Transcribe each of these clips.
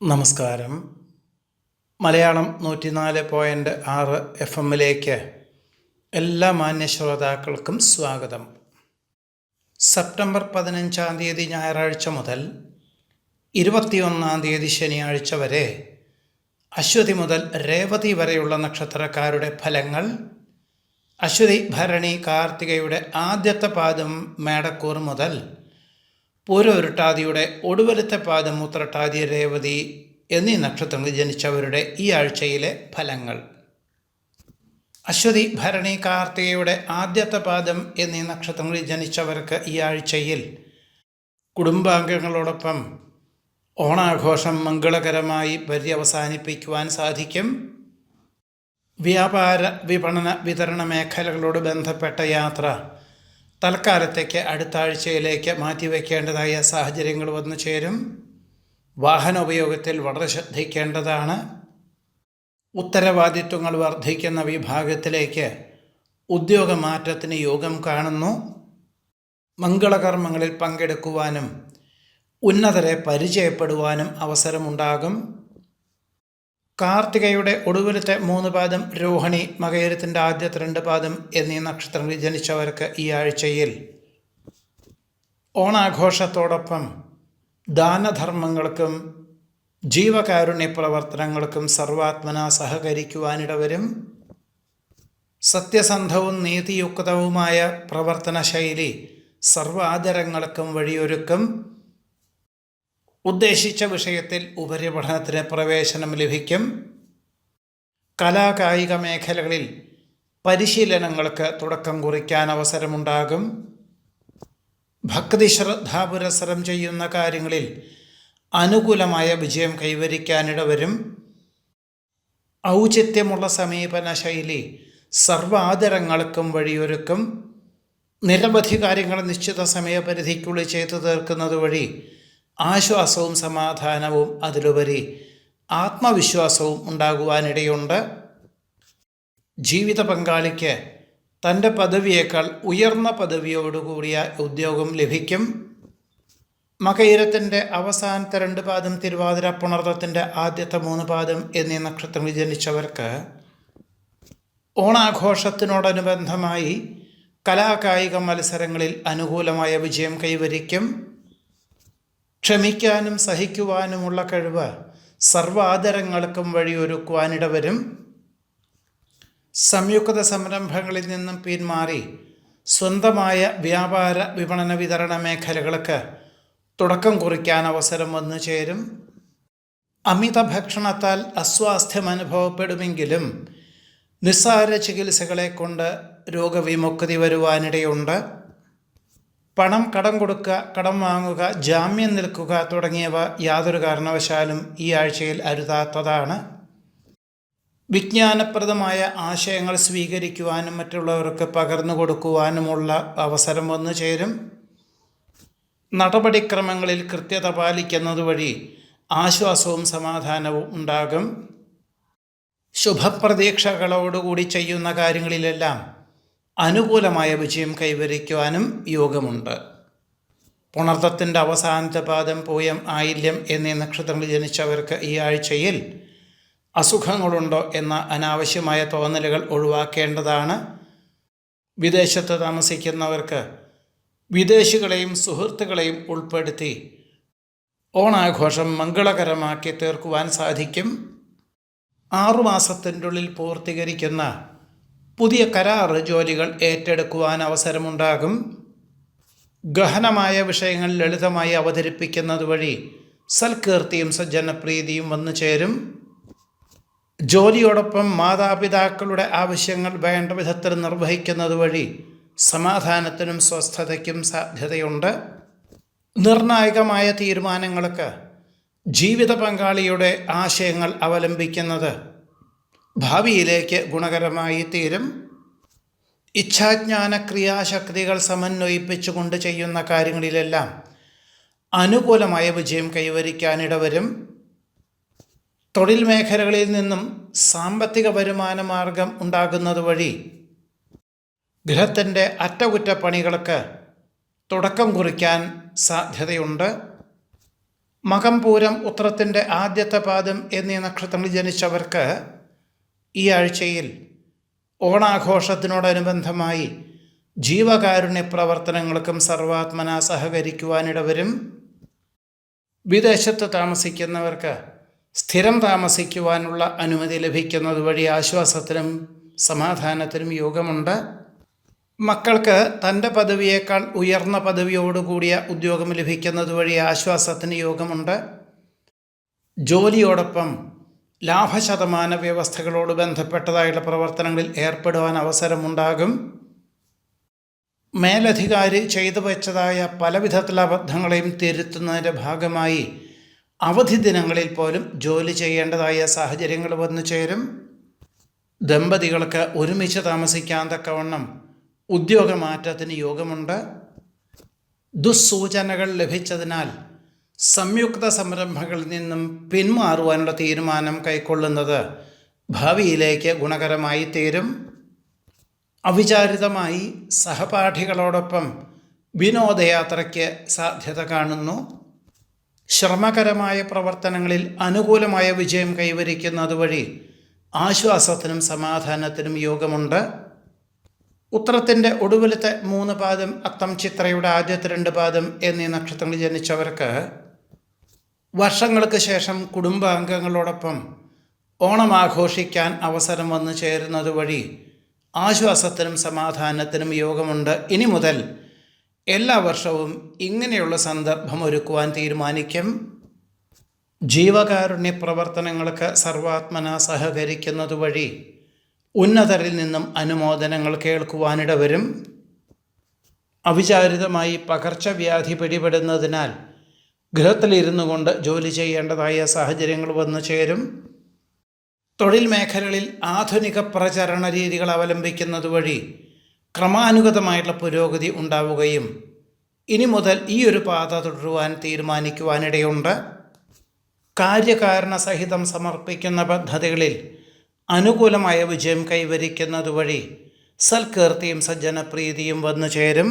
നമസ്കാരം. മലയാളം നൂറ്റിനാല് പോയിന്റ് ആറ് എഫ് എമ്മിലേക്ക് എല്ലാ മാന്യ ശ്രോതാക്കൾക്കും സ്വാഗതം. സെപ്റ്റംബർ പതിനഞ്ചാം തീയതി ഞായറാഴ്ച മുതൽ ഇരുപത്തിയൊന്നാം തീയതി ശനിയാഴ്ച വരെ അശ്വതി മുതൽ രേവതി വരെയുള്ള നക്ഷത്രക്കാരുടെ ഫലങ്ങൾ അശ്വതി ഭരണി കാർത്തികയുടെ ആദ്യത്തെ പാദം മേടക്കൂർ മുതൽ പൂരൊരുട്ടാതിയുടെ ഒടുവലത്തെ പാദം മുത്രട്ടാതി രേവതി എന്നീ നക്ഷത്രങ്ങളിൽ ജനിച്ചവരുടെ ഈ ആഴ്ചയിലെ ഫലങ്ങൾ. അശ്വതി ഭരണി കാർത്തികയുടെ ആദ്യത്തെ പാദം എന്നീ നക്ഷത്രങ്ങളിൽ ജനിച്ചവർക്ക് ഈ ആഴ്ചയിൽ കുടുംബാംഗങ്ങളോടൊപ്പം ഓണാഘോഷം മംഗളകരമായി പര്യവസാനിപ്പിക്കുവാൻ സാധിക്കും. വ്യാപാര വിപണന വിതരണ മേഖലകളോട് ബന്ധപ്പെട്ട യാത്ര തൽക്കാലത്തേക്ക് അടുത്ത ആഴ്ചയിലേക്ക് മാറ്റിവെക്കേണ്ടതായ സാഹചര്യങ്ങൾ വന്നു ചേരും. വാഹന ഉപയോഗത്തിൽ വളരെ ശ്രദ്ധിക്കേണ്ടതാണ്. ഉത്തരവാദിത്വങ്ങൾ വർദ്ധിക്കുന്ന വിഭാഗത്തിലേക്ക് ഉദ്യോഗമാറ്റത്തിന് യോഗം കാണുന്നു. മംഗളകർമ്മങ്ങളിൽ പങ്കെടുക്കുവാനും ഉന്നതരെ പരിചയപ്പെടുവാനും അവസരമുണ്ടാകും. കാർത്തികയുടെ ഒടുവിലത്തെ മൂന്ന് പാദം രോഹിണി മകയരത്തിന്റെ ആദ്യത്തെ രണ്ട് പാദം എന്നീ നക്ഷത്രങ്ങളിൽ ജനിച്ചവർക്ക് ഈ ആഴ്ചയിൽ ഓണാഘോഷത്തോടൊപ്പം ദാനധർമ്മങ്ങൾക്കും ജീവകാരുണ്യ പ്രവർത്തനങ്ങൾക്കും സർവാത്മന സഹകരിക്കുവാനിടവരും സത്യസന്ധവും നീതിയുക്തവുമായ പ്രവർത്തന ശൈലി സർവാദരങ്ങൾക്കും വഴിയൊരുക്കും. ഉദ്ദേശിച്ച വിഷയത്തിൽ ഉപരിപഠനത്തിന് പ്രവേശനം ലഭിക്കും. കലാകായിക മേഖലകളിൽ പരിശീലനങ്ങൾക്ക് തുടക്കം കുറിക്കാൻ അവസരമുണ്ടാകും. ഭക്തി ശ്രദ്ധാപുരസരം ചെയ്യുന്ന കാര്യങ്ങളിൽ അനുകൂലമായ വിജയം കൈവരിക്കാനിടവരും. ഔചിത്യമുള്ള സമീപന ശൈലി സർവാദരങ്ങൾക്കും വഴിയൊരുക്കും. നിരവധി കാര്യങ്ങൾ നിശ്ചിത സമയപരിധിക്കുള്ളിൽ ചെയ്തു തീർക്കുന്നത് വഴി ആശ്വാസവും സമാധാനവും അതിലുപരി ആത്മവിശ്വാസവും ഉണ്ടാകുവാനിടയുണ്ട്. ജീവിത പങ്കാളിക്ക് തന്റെ പദവിയേക്കാൾ ഉയർന്ന പദവിയോടുകൂടിയ ഉദ്യോഗം ലഭിക്കും. മകയിരത്തിന്റെ അവസാനത്തെ രണ്ട് പാദം തിരുവാതിര പുണർത്തത്തിന്റെ ആദ്യത്തെ മൂന്ന് പാദം എന്നീ നക്ഷത്രങ്ങളിൽ ജനിച്ചവർക്ക് ഓണാഘോഷത്തിനോടനുബന്ധമായി കലാകായിക മത്സരങ്ങളിൽ അനുകൂലമായ വിജയം കൈവരിക്കും. ക്ഷമിക്കാനും സഹിക്കുവാനുമുള്ള കഴിവ് സർവാദരങ്ങൾക്കും വഴിയൊരുക്കുവാനിടവരും സംയുക്ത സംരംഭങ്ങളിൽ നിന്നും പിന്മാറി സ്വന്തമായ വ്യാപാര വിപണന വിതരണ മേഖലകൾക്ക് തുടക്കം കുറിക്കാൻ അവസരം വന്നു ചേരും. അമിത ഭക്ഷണത്താൽ അസ്വാസ്ഥ്യം അനുഭവപ്പെടുമെങ്കിലും നിസ്സാര ചികിത്സകളെ കൊണ്ട് രോഗവിമുക്തി വരുവാനിടയുണ്ട്. പണം കടം കൊടുക്കുക കടം വാങ്ങുക ജാമ്യം നിൽക്കുക തുടങ്ങിയവ യാതൊരു കാരണവശാലും ഈ ആഴ്ചയിൽ അരുതാത്തതാണ്. വിജ്ഞാനപ്രദമായ ആശയങ്ങൾ സ്വീകരിക്കുവാനും മറ്റുള്ളവർക്ക് പകർന്നു കൊടുക്കുവാനുമുള്ള അവസരം വന്നു ചേരും. നടപടിക്രമങ്ങളിൽ കൃത്യത പാലിക്കുന്നത് വഴി ആശ്വാസവും സമാധാനവും ഉണ്ടാകും. ശുഭപ്രതീക്ഷകളോടുകൂടി ചെയ്യുന്ന കാര്യങ്ങളിലെല്ലാം അനുകൂലമായ വിജയം കൈവരിക്കുവാനും യോഗമുണ്ട്. പുണർത്തത്തിന്റെ അവസാനത്തെ പാദം പൂയം ആയില്യം എന്നീ നക്ഷത്രങ്ങളിൽ ജനിച്ചവർക്ക് ഈ ആഴ്ചയിൽ അസുഖങ്ങളുണ്ടോ എന്ന അനാവശ്യമായ തോന്നലുകൾ ഒഴിവാക്കേണ്ടതാണ്. വിദേശത്ത് താമസിക്കുന്നവർക്ക് വിദേശികളെയും സുഹൃത്തുക്കളെയും ഉൾപ്പെടുത്തി ഓണാഘോഷം മംഗളകരമാക്കി തീർക്കുവാൻ സാധിക്കും. ആറുമാസത്തിന്റെ ഉള്ളിൽ പൂർത്തീകരിക്കുന്ന പുതിയ കരാർ ജോലികൾ ഏറ്റെടുക്കുവാൻ അവസരമുണ്ടാകും. ഗഹനമായ വിഷയങ്ങൾ ലളിതമായി അവതരിപ്പിക്കുന്നത് വഴി സൽകീർത്തിയും സജ്ജനപ്രീതിയും വന്നു ചേരും. ജോലിയോടൊപ്പം മാതാപിതാക്കളുടെ ആവശ്യങ്ങൾ വേണ്ട വിധത്തിൽ നിർവഹിക്കുന്നത് വഴി സമാധാനത്തിനും സ്വസ്ഥതയ്ക്കും സാധ്യതയുണ്ട്. നിർണായകമായ തീരുമാനങ്ങൾക്ക് ജീവിത പങ്കാളിയുടെ ആശയങ്ങൾ അവലംബിക്കുന്നത് ഭാവിയിലേക്ക് ഗുണകരമായി തീരും. ഇച്ഛാജ്ഞാന ക്രിയാശക്തികൾ സമന്വയിപ്പിച്ചുകൊണ്ട് ചെയ്യുന്ന കാര്യങ്ങളിലെല്ലാം അനുകൂലമായ വിജയം കൈവരിക്കാനിടവരും. തൊഴിൽ മേഖലകളിൽ നിന്നും സാമ്പത്തിക വരുമാന മാർഗം ഉണ്ടാകുന്നത് വഴി ഗൃഹത്തിന്റെ അറ്റകുറ്റപ്പണികൾക്ക് തുടക്കം കുറിക്കാൻ സാധ്യതയുണ്ട്. മകം പൂരം ഉത്രത്തിന്റെ ആദ്യത്തെ പാദം എന്നീ നക്ഷത്രങ്ങളിൽ ജനിച്ചവർക്ക് ഈ ആഴ്ചയിൽ ഓണാഘോഷത്തിനോടനുബന്ധമായി ജീവകാരുണ്യ പ്രവർത്തനങ്ങൾക്കും സർവാത്മന സഹകരിക്കുവാനിടവരും. വിദേശത്ത് താമസിക്കുന്നവർക്ക് സ്ഥിരം താമസിക്കുവാനുള്ള അനുമതി ലഭിക്കുന്നത് വഴി ആശ്വാസത്തിനും സമാധാനത്തിനും യോഗമുണ്ട്. മക്കൾക്ക് തന്റെ പദവിയേക്കാൾ ഉയർന്ന പദവിയോടുകൂടിയ ഉദ്യോഗം ലഭിക്കുന്നത് വഴി ആശ്വാസത്തിന് യോഗമുണ്ട്. ജോലിയോടൊപ്പം ലാഭശതമാന വ്യവസ്ഥകളോട് ബന്ധപ്പെട്ടതായുള്ള പ്രവർത്തനങ്ങളിൽ ഏർപ്പെടുവാൻ അവസരമുണ്ടാകും. മേലധികാരി ചെയ്തു വച്ചതായ പലവിധത്തിലുള്ള അബദ്ധങ്ങളെയും തിരുത്തുന്നതിന്റെ ഭാഗമായി അവധി ദിനങ്ങളിൽ പോലും ജോലി ചെയ്യേണ്ടതായ സാഹചര്യങ്ങൾ വന്നു ചേരും. ദമ്പതികൾക്ക് ഒരുമിച്ച് താമസിക്കാൻ തക്കവണ്ണം ഉദ്യോഗമാറ്റത്തിന് യോഗമുണ്ട്. ദുസ്സൂചനകൾ ലഭിച്ചതിനാൽ സംയുക്ത സംരംഭങ്ങളിൽ നിന്നും പിന്മാറുവാനുള്ള തീരുമാനം കൈക്കൊള്ളുന്നത് ഭാവിയിലേക്ക് ഗുണകരമായി തീരും. അവിചാരിതമായി സഹപാഠികളോടൊപ്പം വിനോദയാത്രയ്ക്ക് സാധ്യത കാണുന്നു. ശ്രമകരമായ പ്രവർത്തനങ്ങളിൽ അനുകൂലമായ വിജയം കൈവരിക്കുന്നതുവഴി ആശ്വാസത്തിനും സമാധാനത്തിനും യോഗമുണ്ട്. ഉത്തരത്തിന്റെ ഒടുവിലത്തെ മൂന്ന് പാദം അത്തം ചിത്രയുടെ ആദ്യത്തെ രണ്ട് പാദം എന്നീ നക്ഷത്രങ്ങളിൽ ജനിച്ചവർക്ക് വർഷങ്ങൾക്ക് ശേഷം കുടുംബാംഗങ്ങളോടൊപ്പം ഓണം ആഘോഷിക്കാൻ അവസരം വന്നു ചേരുന്നത് വഴി ആശ്വാസത്തിനും സമാധാനത്തിനും യോഗമുണ്ട്. ഇനി മുതൽ എല്ലാ വർഷവും ഇങ്ങനെയുള്ള സന്ദർഭം ഒരുക്കുവാൻ തീരുമാനിക്കും. ജീവകാരുണ്യ പ്രവർത്തനങ്ങൾക്ക് സർവാത്മന സഹകരിക്കുന്നത് വഴി ഉന്നതരിൽ നിന്നും അനുമോദനങ്ങൾ കേൾക്കുവാനിടവരും. അവിചാരിതമായി പകർച്ചവ്യാധി പിടിപെടുന്നതിനാൽ ഗൃഹത്തിലിരുന്നു കൊണ്ട് ജോലി ചെയ്യേണ്ടതായ സാഹചര്യങ്ങൾ വന്നു ചേരും. തൊഴിൽ മേഖലകളിൽ ആധുനിക പ്രചരണ രീതികൾ അവലംബിക്കുന്നത് വഴി ക്രമാനുഗതമായിട്ടുള്ള പുരോഗതി ഉണ്ടാവുകയും ഇനി മുതൽ ഈ ഒരു പാത തുടരുവാൻ തീരുമാനിക്കുവാനിടയുണ്ട്. കാര്യകാരണ സഹിതം സമർപ്പിക്കുന്ന പദ്ധതികളിൽ അനുകൂലമായ വിജയം കൈവരിക്കുന്നത് വഴി സൽകീർത്തിയും സജ്ജനപ്രീതിയും വന്നു ചേരും.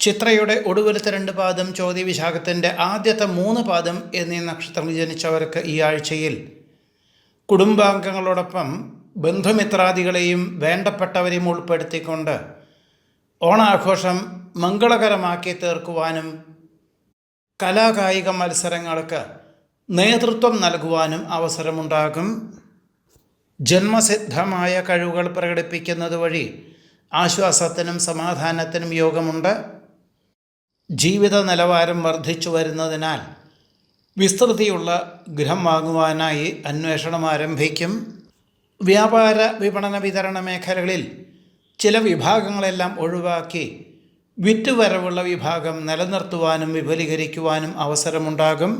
ചിത്രയുടെ ഒടുവിലത്തെ രണ്ട് പാദം ചോദ്യ വിശാഖത്തിന്റെ ആദ്യത്തെ മൂന്ന് പാദം എന്നീ നക്ഷത്രങ്ങൾ ജനിച്ചവർക്ക് ഈ ആഴ്ചയിൽ കുടുംബാംഗങ്ങളോടൊപ്പം ബന്ധുമിത്രാദികളെയും വേണ്ടപ്പെട്ടവരെയും ഉൾപ്പെടുത്തിക്കൊണ്ട് ഓണാഘോഷം മംഗളകരമാക്കി തീർക്കുവാനും കലാകായിക മത്സരങ്ങൾക്ക് നേതൃത്വം നൽകുവാനും അവസരമുണ്ടാകും. ജന്മസിദ്ധമായ കഴിവുകൾ പ്രകടിപ്പിക്കുന്നത് വഴി ആശ്വാസത്തിനും സമാധാനത്തിനും യോഗമുണ്ട്. ജീവിത നിലവാരം വർദ്ധിച്ചു വരുന്നതിനാൽ വിസ്തൃതിയുള്ള ഗൃഹം വാങ്ങുവാനായി അന്വേഷണം ആരംഭിക്കും. വ്യാപാര വിപണന വിതരണ മേഖലകളിൽ ചില വിഭാഗങ്ങളെല്ലാം ഒഴിവാക്കി വിറ്റുവരവുള്ള വിഭാഗം നിലനിർത്തുവാനും വിപുലീകരിക്കുവാനും അവസരമുണ്ടാകും.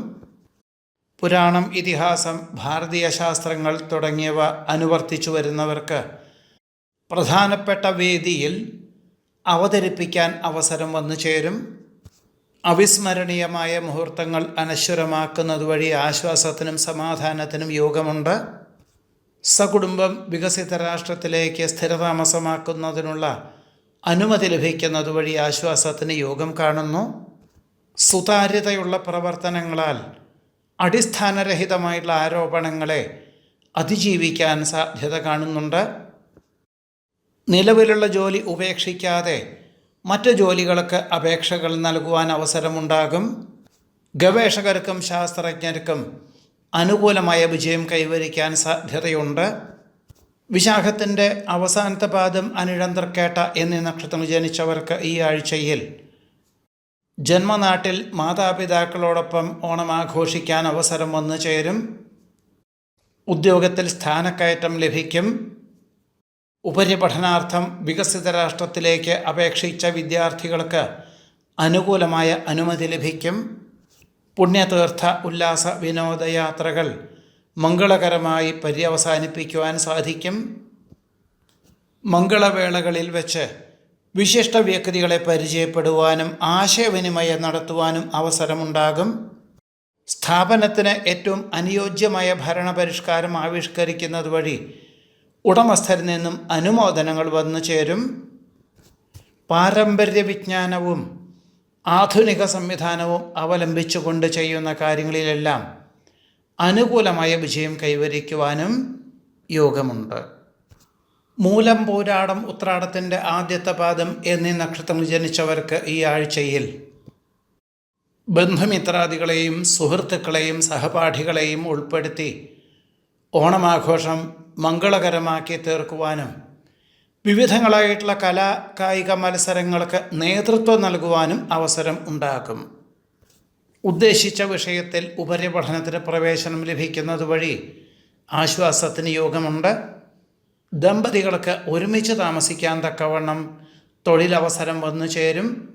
പുരാണം ഇതിഹാസം ഭാരതീയ ശാസ്ത്രങ്ങൾ തുടങ്ങിയവ അനുവർത്തിച്ചു വരുന്നവർക്ക് പ്രധാനപ്പെട്ട വേദിയിൽ അവതരിപ്പിക്കാൻ അവസരം വന്നു ചേരും അവിസ്മരണീയമായ മുഹൂർത്തങ്ങൾ അനശ്വരമാക്കുന്നത് വഴി ആശ്വാസത്തിനും സമാധാനത്തിനും യോഗമുണ്ട്. സകുടുംബം വികസിത രാഷ്ട്രത്തിലേക്ക് സ്ഥിരതാമസമാക്കുന്നതിനുള്ള അനുമതി ലഭിക്കുന്നത് വഴി ആശ്വാസത്തിന് യോഗം കാണുന്നു. സുതാര്യതയുള്ള പ്രവർത്തനങ്ങളാൽ അടിസ്ഥാനരഹിതമായിട്ടുള്ള ആരോപണങ്ങളെ അതിജീവിക്കാൻ സാധ്യത കാണുന്നുണ്ട്. നിലവിലുള്ള ജോലി ഉപേക്ഷിക്കാതെ മറ്റ് ജോലികൾക്ക് അപേക്ഷകൾ നൽകുവാൻ അവസരമുണ്ടാകും. ഗവേഷകർക്കും ശാസ്ത്രജ്ഞർക്കും അനുകൂലമായ വിജയം കൈവരിക്കാൻ സാധ്യതയുണ്ട്. വിശാഖത്തിന്റെ അവസാനത്തെ പാദം അനിഴന്തർക്കേട്ട എന്നീ നക്ഷത്രം ജനിച്ചവർക്ക് ഈ ആഴ്ചയിൽ ജന്മനാട്ടിൽ മാതാപിതാക്കളോടൊപ്പം ഓണം ആഘോഷിക്കാൻ അവസരം വന്നു ചേരും. ഉദ്യോഗത്തിൽ സ്ഥാനക്കയറ്റം ലഭിക്കും. ഉപരിപഠനാർത്ഥം വികസിത രാഷ്ട്രത്തിലേക്ക് അപേക്ഷിച്ച വിദ്യാർത്ഥികൾക്ക് അനുകൂലമായ അനുമതി ലഭിക്കും. പുണ്യതീർത്ഥ ഉല്ലാസ വിനോദയാത്രകൾ മംഗളകരമായി പര്യവസാനിപ്പിക്കുവാൻ സാധിക്കും. മംഗളവേളകളിൽ വെച്ച് വിശിഷ്ട വ്യക്തികളെ പരിചയപ്പെടുവാനും ആശയവിനിമയം നടത്തുവാനും അവസരമുണ്ടാകും. സ്ഥാപനത്തിന് ഏറ്റവും അനുയോജ്യമായ ഭരണപരിഷ്കാരം ആവിഷ്കരിക്കുന്നത് വഴി ഉടമസ്ഥരിൽ നിന്നും അനുമോദനങ്ങൾ വന്നു ചേരും. പാരമ്പര്യ വിജ്ഞാനവും ആധുനിക സംവിധാനവും അവലംബിച്ചുകൊണ്ട് ചെയ്യുന്ന കാര്യങ്ങളിലെല്ലാം അനുകൂലമായ വിജയം കൈവരിക്കുവാനും യോഗമുണ്ട്. മൂലം പോരാടം ഉത്രാടത്തിന്റെ ആദ്യത്തെ പാദം എന്നീ നക്ഷത്രങ്ങൾ ജനിച്ചവർക്ക് ഈ ആഴ്ചയിൽ ബന്ധുമിത്രാദികളെയും സുഹൃത്തുക്കളെയും സഹപാഠികളെയും ഉൾപ്പെടുത്തി ഓണമാഘോഷം മംഗളകരമാക്കി തീർക്കുവാനും വിവിധങ്ങളായിട്ടുള്ള കലാ കായിക മത്സരങ്ങൾക്ക് നേതൃത്വം നൽകുവാനും അവസരം ഉണ്ടാക്കും. ഉദ്ദേശിച്ച വിഷയത്തിൽ ഉപരിപഠനത്തിന് പ്രവേശനം ലഭിക്കുന്നത് വഴി ആശ്വാസത്തിന് യോഗമുണ്ട്. ദമ്പതികൾക്ക് ഒരുമിച്ച് താമസിക്കാൻ തക്കവണ്ണം തൊഴിലവസരം വന്നു ചേരും.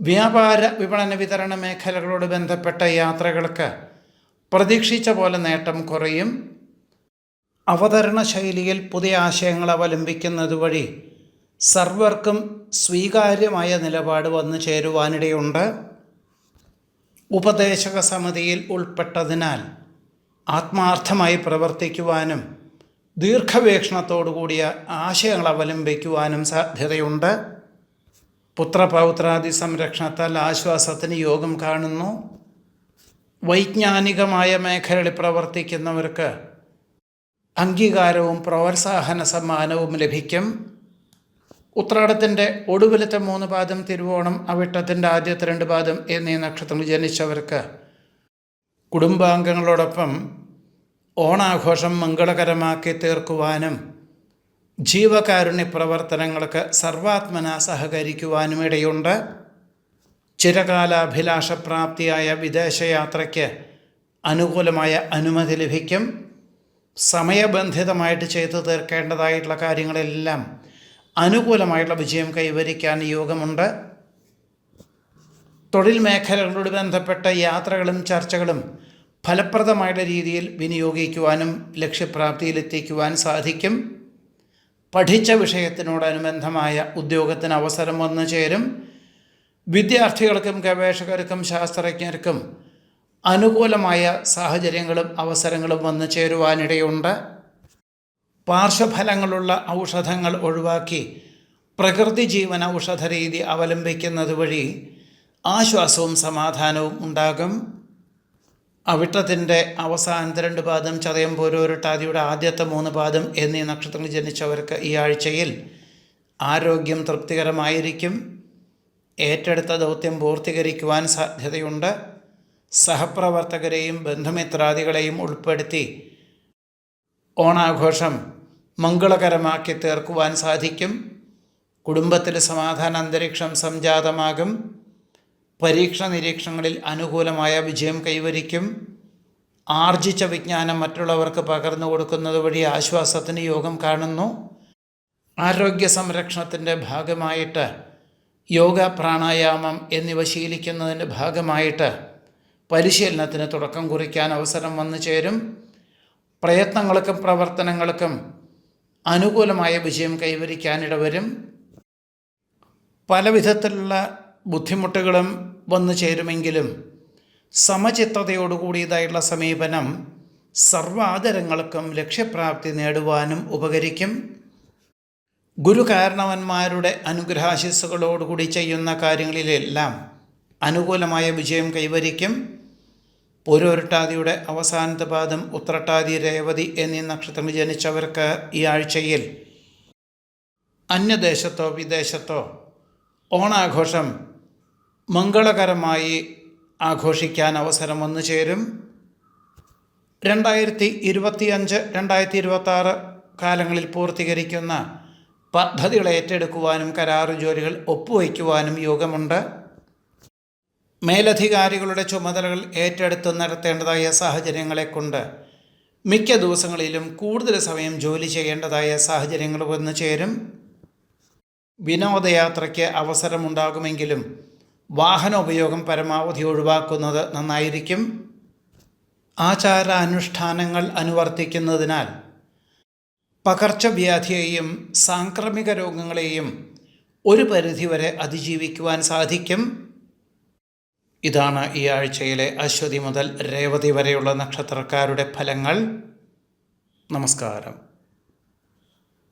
വ്യാപാര വിപണന വിതരണ മേഖലകളോട് ബന്ധപ്പെട്ട യാത്രകൾക്ക് പ്രതീക്ഷിച്ച പോലെ നേട്ടം കുറയും. അവതരണ ശൈലിയിൽ പുതിയ ആശയങ്ങൾ അവലംബിക്കുന്നത് വഴി സർവർക്കും സ്വീകാര്യമായ നിലപാട് വന്നു ചേരുവാനിടയുണ്ട്. ഉപദേശക സമിതിയിൽ ഉൾപ്പെട്ടതിനാൽ ആത്മാർത്ഥമായി പ്രവർത്തിക്കുവാനും ദീർഘവീക്ഷണത്തോടുകൂടിയ ആശയങ്ങൾ അവലംബിക്കുവാനും സാധ്യതയുണ്ട്. പുത്രപൗത്രാദി സംരക്ഷണത്താൽ ആശ്വാസത്തിന് യോഗം കാണുന്നു. വൈജ്ഞാനികമായ മേഖലയിൽ പ്രവർത്തിക്കുന്നവർക്ക് അംഗീകാരവും പ്രോത്സാഹന സമ്മാനവും ലഭിക്കും. ഉത്രാടത്തിന്റെ ഒടുവിലത്തെ മൂന്ന് പാദം തിരുവോണം അവിട്ടത്തിന്റെ ആദ്യത്തെ രണ്ട് പാദം എന്നീ നക്ഷത്രങ്ങൾ ജനിച്ചവർക്ക്. കുടുംബാംഗങ്ങളോടൊപ്പം ഓണാഘോഷം മംഗളകരമാക്കി തീർക്കുവാനും ജീവകാരുണ്യ പ്രവർത്തനങ്ങൾക്ക് സർവാത്മന സഹകരിക്കുവാനും ഇടയുണ്ട്. ചിരകാലാഭിലാഷപ്രാപ്തിയായ വിദേശയാത്രയ്ക്ക് അനുകൂലമായ അനുമതി ലഭിക്കും. സമയബന്ധിതമായിട്ട് ചെയ്തു തീർക്കേണ്ടതായിട്ടുള്ള കാര്യങ്ങളെല്ലാം അനുകൂലമായിട്ടുള്ള വിജയം കൈവരിക്കാൻ യോഗമുണ്ട്. തൊഴിൽ മേഖലകളോട് ബന്ധപ്പെട്ട യാത്രകളും ചർച്ചകളും ഫലപ്രദമായിട്ട് രീതിയിൽ വിനിയോഗിക്കുവാനും ലക്ഷ്യപ്രാപ്തിയിലെത്തിക്കുവാൻ സാധിക്കും. പഠിച്ച വിഷയത്തിനോടനുബന്ധമായ ഉദ്യോഗത്തിന് അവസരം വന്നു ചേരും. വിദ്യാർത്ഥികൾക്കും ഗവേഷകർക്കും ശാസ്ത്രജ്ഞർക്കും അനുകൂലമായ സാഹചര്യങ്ങളും അവസരങ്ങളും വന്നു ചേരുവാനിടയുണ്ട്. പാർശ്വഫലങ്ങളുള്ള ഔഷധങ്ങൾ ഒഴിവാക്കി പ്രകൃതി ജീവന ഔഷധ രീതി അവലംബിക്കുന്നത് വഴി ആശ്വാസവും സമാധാനവും ഉണ്ടാകും. അവിട്ടത്തിന്റെ അവസാനത്തെ രണ്ട് പാദം ചതയം പോരോരുട്ടാതിയുടെ ആദ്യത്തെ മൂന്ന് പാദം എന്നീ നക്ഷത്രങ്ങൾ ജനിച്ചവർക്ക് ഈ ആഴ്ചയിൽ ആരോഗ്യം തൃപ്തികരമായിരിക്കും. ഏറ്റെടുത്ത ദൗത്യം പൂർത്തീകരിക്കുവാൻ സാധ്യതയുണ്ട്. സഹപ്രവർത്തകരെയും ബന്ധുമിത്രാദികളെയും ഉൾപ്പെടുത്തി ഓണാഘോഷം മംഗളകരമാക്കി തീർക്കുവാൻ സാധിക്കും. കുടുംബത്തിൽ സമാധാന അന്തരീക്ഷം സംജാതമാകും. പരീക്ഷ നിരീക്ഷണങ്ങളിൽ അനുകൂലമായ വിജയം കൈവരിക്കും. ആർജിച്ച വിജ്ഞാനം മറ്റുള്ളവർക്ക് പകർന്നു കൊടുക്കുന്നത് വഴി ആശ്വാസത്തിന് യോഗം കാണുന്നു. ആരോഗ്യ സംരക്ഷണത്തിന്റെ ഭാഗമായിട്ട് യോഗ പ്രാണായാമം എന്നിവ ശീലിക്കുന്നതിന്റെ ഭാഗമായിട്ട് പരിശീലനത്തിന് തുടക്കം കുറിക്കാൻ അവസരം വന്നു ചേരും. പ്രയത്നങ്ങൾക്കും പ്രവർത്തനങ്ങൾക്കും അനുകൂലമായ വിജയം കൈവരിക്കാനിടവരും പല വിധത്തിലുള്ള ബുദ്ധിമുട്ടുകളും വന്നു ചേരുമെങ്കിലും സമചിത്തതയോടുകൂടിയതായുള്ള സമീപനം സർവാദരങ്ങൾക്കും ലക്ഷ്യപ്രാപ്തി നേടുവാനും ഉപകരിക്കും. ഗുരുകാരണവന്മാരുടെ അനുഗ്രഹാശിസ്സുകളോടുകൂടി ചെയ്യുന്ന കാര്യങ്ങളിലെല്ലാം അനുകൂലമായ വിജയം കൈവരിക്കും. പൂരോരുട്ടാതിയുടെ അവസാനത്തെ പാദം ഉത്രട്ടാതി രേവതി എന്നീ നക്ഷത്രങ്ങൾ ജനിച്ചവർക്ക് ഈ ആഴ്ചയിൽ. അന്യദേശത്തോ വിദേശത്തോ ഓണാഘോഷം മംഗളകരമായി ആഘോഷിക്കാൻ അവസരം വന്നു ചേരും. രണ്ടായിരത്തി ഇരുപത്തിയഞ്ച് രണ്ടായിരത്തി ഇരുപത്താറ് കാലങ്ങളിൽ പൂർത്തീകരിക്കുന്ന പദ്ധതികൾ ഏറ്റെടുക്കുവാനും കരാറ് ജോലികൾ ഒപ്പുവയ്ക്കുവാനും യോഗമുണ്ട്. മേലധികാരികളുടെ ചുമതലകൾ ഏറ്റെടുത്ത് നടത്തേണ്ടതായ സാഹചര്യങ്ങളെ കൊണ്ട് മിക്ക ദിവസങ്ങളിലും കൂടുതൽ സമയം ജോലി ചെയ്യേണ്ടതായ സാഹചര്യങ്ങൾ വന്നു ചേരും. വിനോദയാത്രയ്ക്ക് അവസരമുണ്ടാകുമെങ്കിലും വാഹന ഉപയോഗം പരമാവധി ഒഴിവാക്കുന്നത് നന്നായിരിക്കും. ആചാരാനുഷ്ഠാനങ്ങൾ അനുവർത്തിക്കുന്നതിനാൽ പകർച്ചവ്യാധിയെയും സാംക്രമിക രോഗങ്ങളെയും ഒരു പരിധിവരെ അതിജീവിക്കുവാൻ സാധിക്കും. ഇതാണ് ഈ ആഴ്ചയിലെ അശ്വതി മുതൽ രേവതി വരെയുള്ള നക്ഷത്രക്കാരുടെ ഫലങ്ങൾ. നമസ്കാരം.